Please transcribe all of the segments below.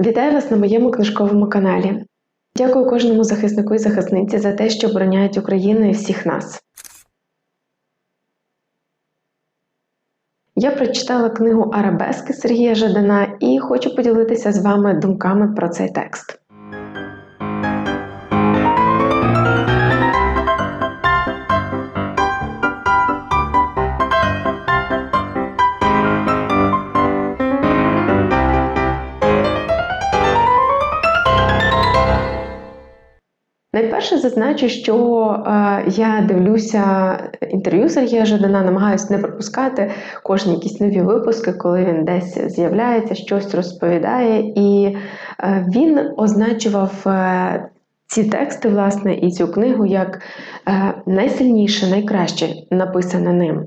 Вітаю вас на моєму книжковому каналі. Дякую кожному захиснику і захисниці за те, що обороняють Україну і всіх нас. Я прочитала книгу Арабески Сергія Жадана і хочу поділитися з вами думками про цей текст. Найперше зазначу, що е, я дивлюся інтерв'ю Сергія Жадана, намагаюся не пропускати кожні якісь нові випуски, коли він десь з'являється, щось розповідає, і е, він означував. Е, ці тексти, власне, і цю книгу як е, найсильніше, найкраще написане ним.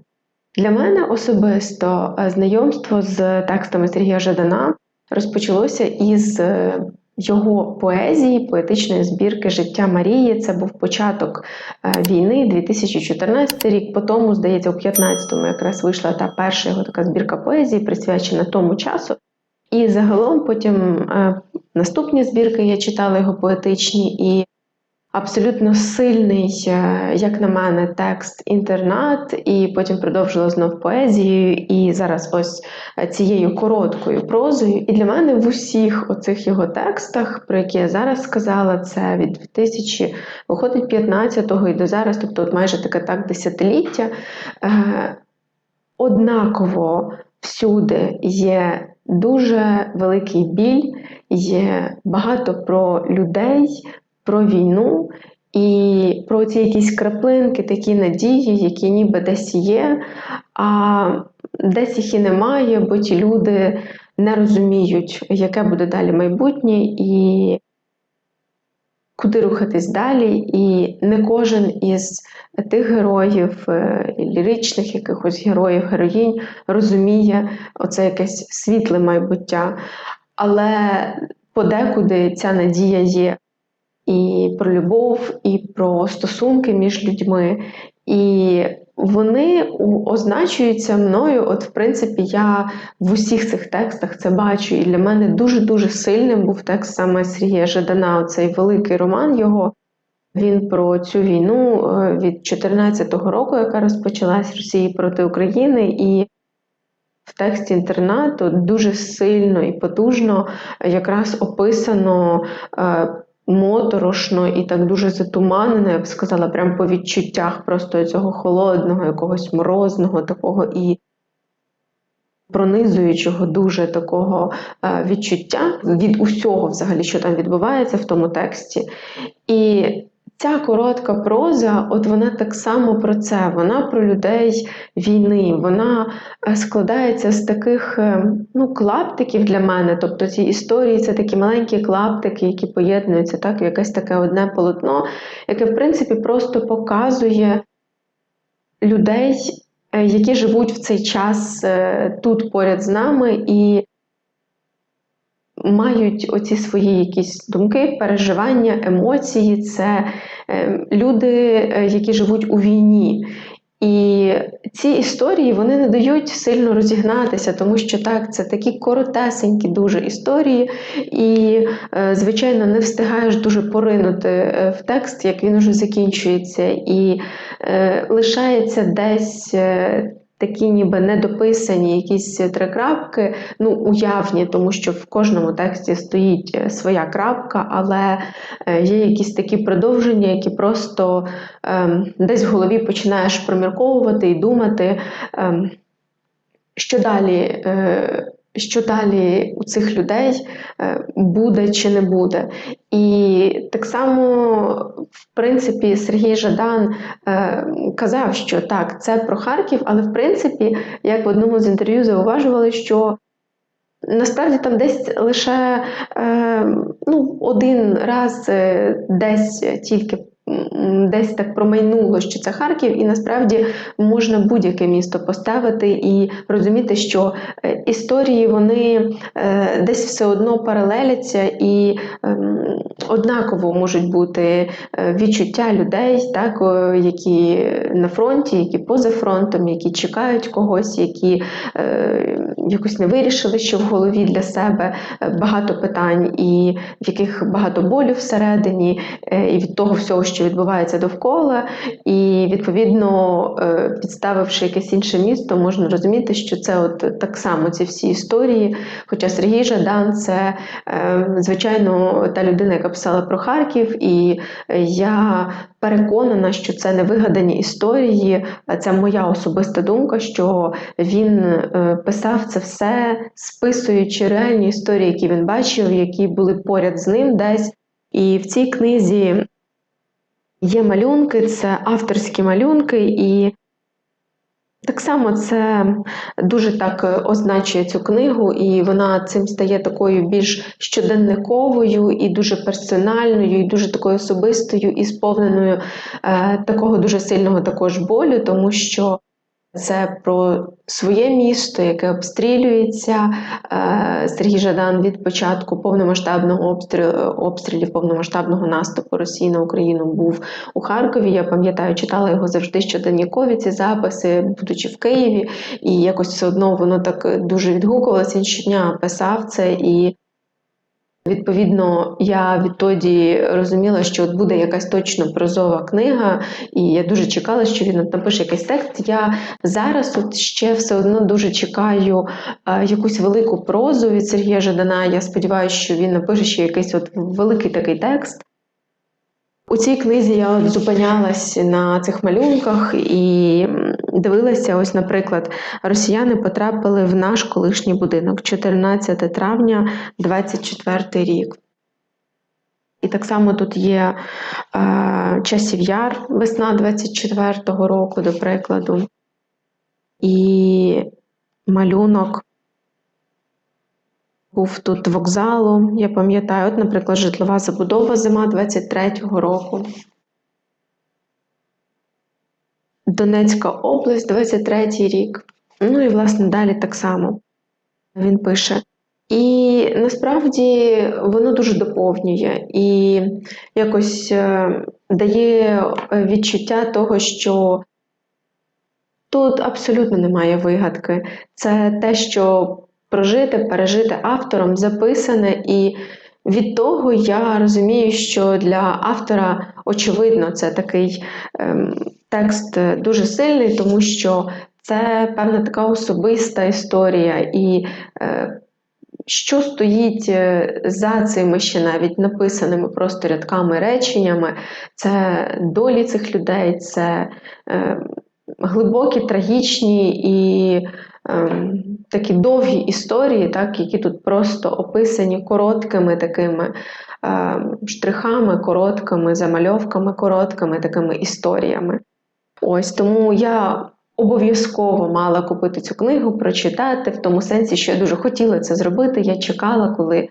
Для мене особисто е, знайомство з текстами Сергія Жадана розпочалося із е, його поезії, поетичної збірки Життя Марії. Це був початок е, війни, 2014 рік. По тому, здається, у 15-му якраз вийшла та перша його така збірка поезії, присвячена тому часу. І загалом потім е, наступні збірки я читала його поетичні і абсолютно сильний, е, як на мене, текст інтернат, і потім продовжила знов поезією, і зараз ось цією короткою прозою. І для мене в усіх оцих його текстах, про які я зараз сказала, це від 2000, виходить 15-го і до зараз, тобто от майже таке так десятиліття, е, однаково всюди є. Дуже великий біль, є багато про людей, про війну і про ці якісь краплинки, такі надії, які ніби десь є, а десь їх і немає, бо ті люди не розуміють, яке буде далі майбутнє і куди рухатись далі. І не кожен із тих героїв, е, ліричних якихось героїв, героїнь розуміє оце якесь світле майбуття. Але подекуди ця надія є і про любов, і про стосунки між людьми. І вони означуються мною. От, в принципі, я в усіх цих текстах це бачу. І для мене дуже-дуже сильним був текст саме Сергія Жадана, цей великий роман його. Він про цю війну е, від 2014 року, яка розпочалась Росії проти України, і в тексті інтернату дуже сильно і потужно якраз описано е, моторошно і так дуже затуманено, я б сказала, прям по відчуттях просто цього холодного, якогось морозного такого і пронизуючого дуже такого е, відчуття від усього, взагалі, що там відбувається в тому тексті. І Ця коротка проза, от вона так само про це, вона про людей війни, вона е, складається з таких е, ну, клаптиків для мене. Тобто ці історії це такі маленькі клаптики, які поєднуються так, в якесь таке одне полотно, яке, в принципі, просто показує людей, е, які живуть в цей час тут поряд з нами. і Мають оці свої якісь думки, переживання, емоції, це е, люди, е, які живуть у війні. І ці історії вони не дають сильно розігнатися, тому що так, це такі коротесенькі дуже історії, і, е, звичайно, не встигаєш дуже поринути в текст, як він уже закінчується, і лишається десь такі ніби недописані якісь три крапки, ну, уявні, тому що в кожному тексті стоїть е, своя крапка, але е, є якісь такі продовження, які просто ем, десь в голові починаєш промірковувати і думати, ем, що далі. Е, що далі у цих людей е, буде чи не буде. І так само, в принципі, Сергій Жадан е, казав, що так, це про Харків, але в принципі, як в одному з інтерв'ю зауважували, що насправді там десь лише е, ну, один раз десь тільки десь так промайнуло, що це Харків, і насправді можна будь-яке місто поставити і розуміти, що е, історії вони е, десь все одно паралеляться і ем, однаково можуть бути е, відчуття людей, так, які на фронті, які поза фронтом, які чекають когось, які якось не вирішили, що в голові для себе багато питань, і в яких багато болю всередині, і від того всього, що відбувається довкола. І відповідно, е, підставивши якесь інше місто, можна розуміти, що це от так само ці всі історії. Хоча Сергій Жадан це е, звичайно та людина, яка писала про Харків, і я переконана, що це не вигадані історії. Це моя особиста думка, що він е, писав це все, списуючи реальні історії, які він бачив, які були поряд з ним десь. І в цій книзі є малюнки, це авторські малюнки, і так само це дуже так е, означує цю книгу, і вона цим стає такою більш щоденниковою, і дуже персональною, і дуже такою особистою, і сповненою е, такого дуже сильного також болю, тому що це про своє місто, яке обстрілюється. Е, Сергій Жадан від початку повномасштабного обстрілу, обстрілів, повномасштабного наступу Росії на Україну був у Харкові. Я пам'ятаю, читала його завжди щоденнікові ці записи, будучи в Києві, і якось все одно воно так дуже відгукувалося. Він щодня писав це і. Відповідно, я відтоді розуміла, що от буде якась точно прозова книга, і я дуже чекала, що він напише якийсь текст. Я зараз от ще все одно дуже чекаю е, якусь велику прозу від Сергія Жадана. Я сподіваюся, що він напише ще якийсь от великий такий текст. У цій книзі я зупинялась на цих малюнках і дивилася, ось, наприклад, росіяни потрапили в наш колишній будинок 14 травня 24 рік. І так само тут є е, часів яр, весна 24-го року, до прикладу, і малюнок був тут вокзалу, я пам'ятаю, от, наприклад, житлова забудова зима 23-го року. Донецька область, 23-й рік. Ну і, власне, далі так само він пише. І насправді воно дуже доповнює і якось е, дає відчуття того, що тут абсолютно немає вигадки. Це те, що прожите, пережите автором, записане, і від того я розумію, що для автора, очевидно, це такий ем, текст дуже сильний, тому що це певна така особиста історія. і е, що стоїть е, за цими ще навіть написаними просто рядками реченнями, це долі цих людей, це е, глибокі, трагічні і е, такі довгі історії, так, які тут просто описані короткими такими е, штрихами, короткими замальовками, короткими такими історіями. Ось тому я обов'язково мала купити цю книгу, прочитати, в тому сенсі, що я дуже хотіла це зробити. Я чекала, коли.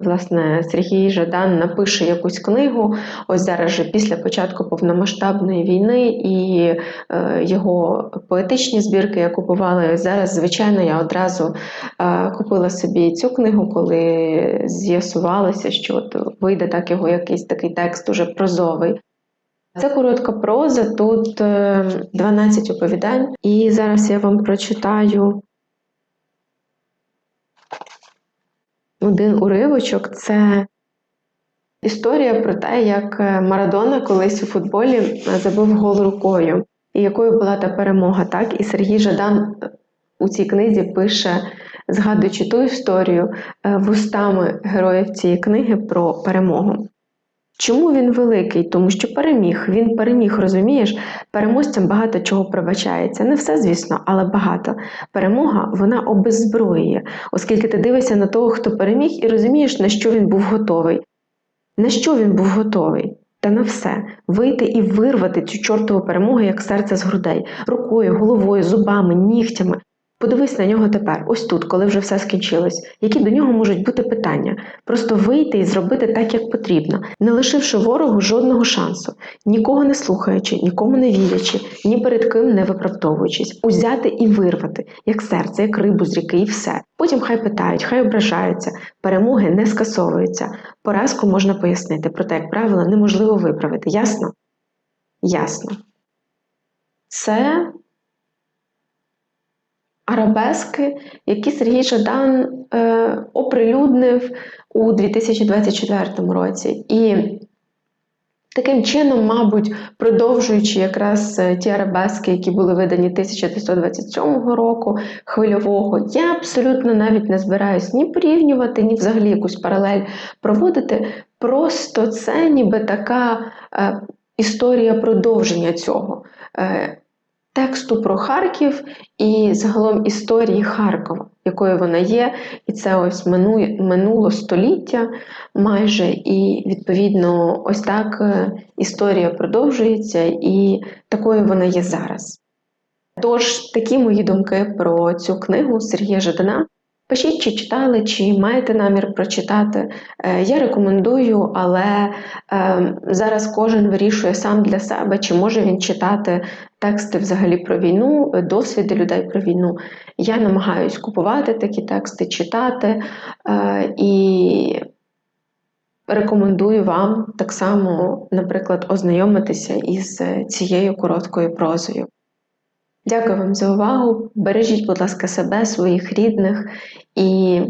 Власне, Сергій Жадан напише якусь книгу. Ось зараз же після початку повномасштабної війни і е, його поетичні збірки я купувала. І зараз, звичайно, я одразу е, купила собі цю книгу, коли з'ясувалося, що от вийде так його якийсь такий текст уже прозовий. Це коротка проза, тут е, 12 оповідань, і зараз я вам прочитаю один уривочок це історія про те, як Марадона колись у футболі забив гол рукою, і якою була та перемога. Так? І Сергій Жадан у цій книзі пише, згадуючи ту історію вустами героїв цієї книги про перемогу. Чому він великий? Тому що переміг. Він переміг, розумієш, переможцям багато чого пробачається. Не все, звісно, але багато. Перемога вона обеззброює, оскільки ти дивишся на того, хто переміг, і розумієш, на що він був готовий. На що він був готовий? Та на все вийти і вирвати цю чортову перемогу, як серце з грудей, рукою, головою, зубами, нігтями. Подивись на нього тепер, ось тут, коли вже все скінчилось, які до нього можуть бути питання. Просто вийти і зробити так, як потрібно, не лишивши ворогу жодного шансу, нікого не слухаючи, нікому не вірячи, ні перед ким не виправдовуючись, узяти і вирвати, як серце, як рибу з ріки, і все. Потім хай питають, хай ображаються, перемоги не скасовуються. Поразку можна пояснити, проте, як правило, неможливо виправити. Ясно? Ясно. Це арабески, які Сергій Жадан е, оприлюднив у 2024 році. І таким чином, мабуть, продовжуючи якраз е, ті арабески, які були видані 1927 року, хвильового, я абсолютно навіть не збираюсь ні порівнювати, ні взагалі якусь паралель проводити. Просто це ніби така е, історія продовження цього. Е, тексту про Харків і загалом історії Харкова, якою вона є, і це ось минуло століття майже, і відповідно ось так е, історія продовжується, і такою вона є зараз. Тож такі мої думки про цю книгу Сергія Жадана. Пишіть, чи читали, чи маєте намір прочитати. Е, я рекомендую, але е, зараз кожен вирішує сам для себе, чи може він читати тексти взагалі про війну, досвіди людей про війну. Я намагаюсь купувати такі тексти, читати е, і рекомендую вам так само, наприклад, ознайомитися із цією короткою прозою. Дякую вам за увагу. Бережіть, будь ласка, себе, своїх рідних і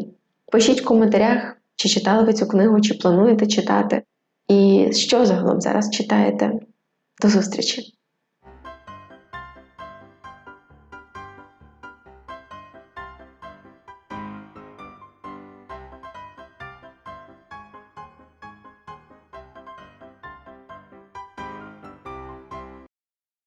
пишіть в коментарях, чи читали ви цю книгу, чи плануєте читати, і що загалом зараз читаєте. До зустрічі!